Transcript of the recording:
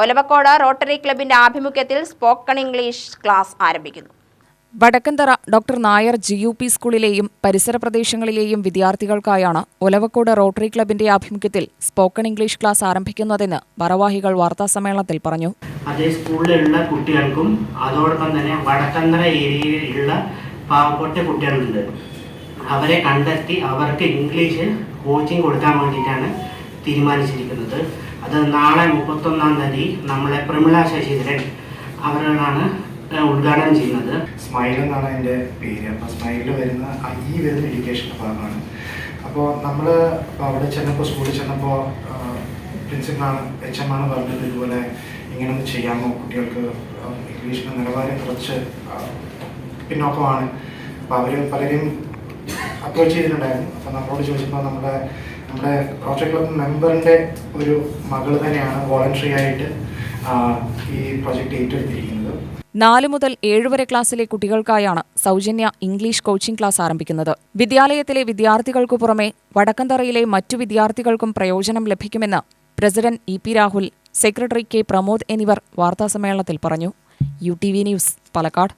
Olavakkode rotary ക്ലബിന്റെ ആഭിമുഖ്യത്തിൽ spoken English class ആരംഭിക്കുന്നു. Vadakkanthara doctor Nair G U P സ്കൂളിലെയും പരിസര പ്രദേശങ്ങളിലെയും വിദ്യാർത്ഥികൾക്കായാണ് ഒലവക്കോട് റോട്ടറി ക്ലബിന്റെ ആഭിമുഖ്യത്തിൽ സ്പോക്കൺ ഇംഗ്ലീഷ് ക്ലാസ് ആരംഭിക്കുന്നതെന്ന് ഭാരവാഹികൾ വാർത്താസമ്മേളനത്തിൽ പറഞ്ഞു. അതേ സ്കൂളിലുള്ള കുട്ടികൾക്കും അതോടൊപ്പം തന്നെ വടക്കന്തറ ഏരിയയിലുള്ള പാവപ്പെട്ട കുട്ടികളുണ്ട്. അവരെ കണ്ടെത്തി അവർക്ക് ഇംഗ്ലീഷ് കോച്ചിങ് കൊടുക്കാൻ വേണ്ടിയിട്ടാണ് തീരുമാനിച്ചിരിക്കുന്നത്. അത് നാളെ മുപ്പത്തൊന്നാം തീയതി നമ്മളെ പ്രമിള ശശിധരൻ അവരാണ് ഉദ്ഘാടനം ചെയ്യുന്നത്. സ്മൈൽ എന്നാണ് എന്റെ പേര്. അപ്പോൾ സ്മൈലിൽ വരുന്ന ഈ വരുന്ന എഡ്യൂക്കേഷൻ ഭാഗമാണ് അപ്പോൾ നമ്മൾ അവിടെ ചെന്നപ്പോൾ സ്കൂളിൽ ചെന്നപ്പോൾ പ്രിൻസിപ്പളാണ് എച്ച് എം ആണ് പറഞ്ഞത് ഇതുപോലെ ഇങ്ങനെ ചെയ്യാമോ? കുട്ടികൾക്ക് ഇംഗ്ലീഷിന്റെ നിലവാരം കുറച്ച് പിന്നോക്കമാണ്. അപ്പോൾ അവർ പലരെയും അപ്രോച്ച് ചെയ്തിട്ടുണ്ടായിരുന്നു. അപ്പോൾ നമ്മളോട് ചോദിച്ചപ്പോൾ നമ്മുടെ നമ്മുടെ റോട്ടറി ക്ലബ് മെമ്പറിന്റെ ഒരു മകൾ തന്നെയാണ് വോളണ്ടറി ആയിട്ട് ഈ പ്രൊജക്റ്റ് ഏറ്റെടുത്തിരിക്കുന്നത്. നാല് മുതൽ ഏഴ് വരെ ക്ലാസ്സിലെ കുട്ടികൾക്കായാണ് സൗജന്യ ഇംഗ്ലീഷ് കോച്ചിംഗ് ക്ലാസ് ആരംഭിക്കുന്നത്. വിദ്യാലയത്തിലെ വിദ്യാർത്ഥികൾക്കു പുറമെ വടക്കന്തറയിലെ മറ്റു വിദ്യാർത്ഥികൾക്കും പ്രയോജനം ലഭിക്കുമെന്ന് president E P Rahul secretary K Pramod എന്നിവർ വാർത്താസമ്മേളനത്തിൽ പറഞ്ഞു. U T V news Palakkad.